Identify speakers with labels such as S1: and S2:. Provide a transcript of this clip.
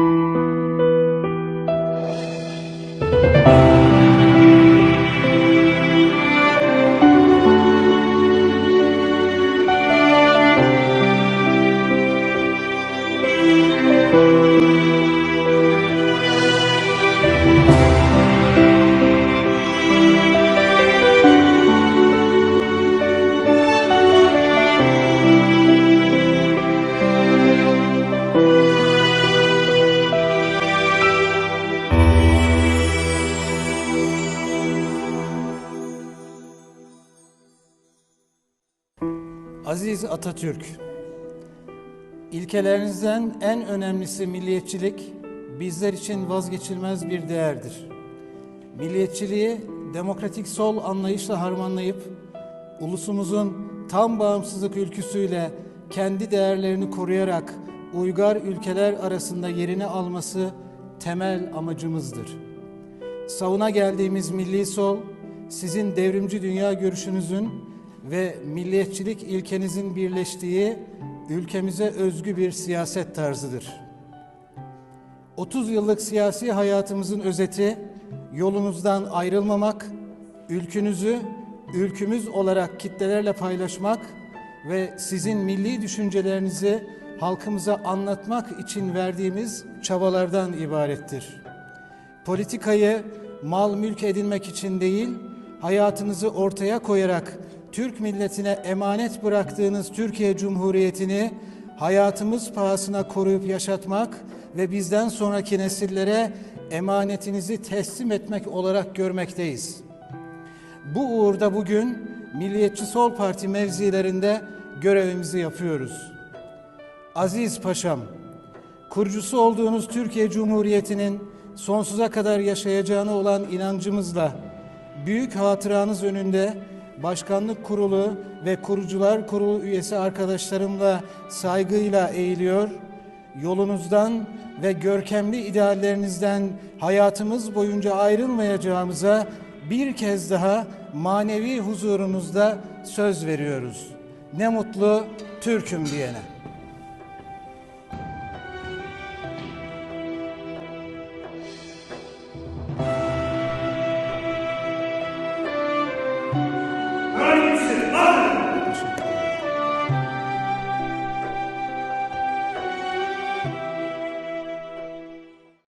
S1: you Aziz Atatürk, ilkelerinizden en önemlisi milliyetçilik bizler için vazgeçilmez bir değerdir. Milliyetçiliği demokratik sol anlayışla harmanlayıp ulusumuzun tam bağımsızlık ülküsüyle kendi değerlerini koruyarak uygar ülkeler arasında yerini alması temel amacımızdır. Savuna geldiğimiz milli sol, sizin devrimci dünya görüşünüzün ve milliyetçilik ilkenizin birleştiği ülkemize özgü bir siyaset tarzıdır. 30 yıllık siyasi hayatımızın özeti yolunuzdan ayrılmamak, ülkünüzü ülkümüz olarak kitlelerle paylaşmak ve sizin milli düşüncelerinizi halkımıza anlatmak için verdiğimiz çabalardan ibarettir. Politikayı mal mülk edinmek için değil, hayatınızı ortaya koyarak Türk milletine emanet bıraktığınız Türkiye Cumhuriyeti'ni hayatımız pahasına koruyup yaşatmak ve bizden sonraki nesillere emanetinizi teslim etmek olarak görmekteyiz. Bu uğurda bugün Milliyetçi Sol Parti mevzilerinde görevimizi yapıyoruz. Aziz Paşam, kurucusu olduğunuz Türkiye Cumhuriyeti'nin sonsuza kadar yaşayacağına olan inancımızla büyük hatıranız önünde Başkanlık Kurulu ve Kurucular Kurulu üyesi arkadaşlarımla saygıyla eğiliyor. Yolunuzdan ve görkemli ideallerinizden hayatımız boyunca ayrılmayacağımıza bir kez daha manevi huzurunuzda söz veriyoruz. Ne mutlu Türk'üm diyene.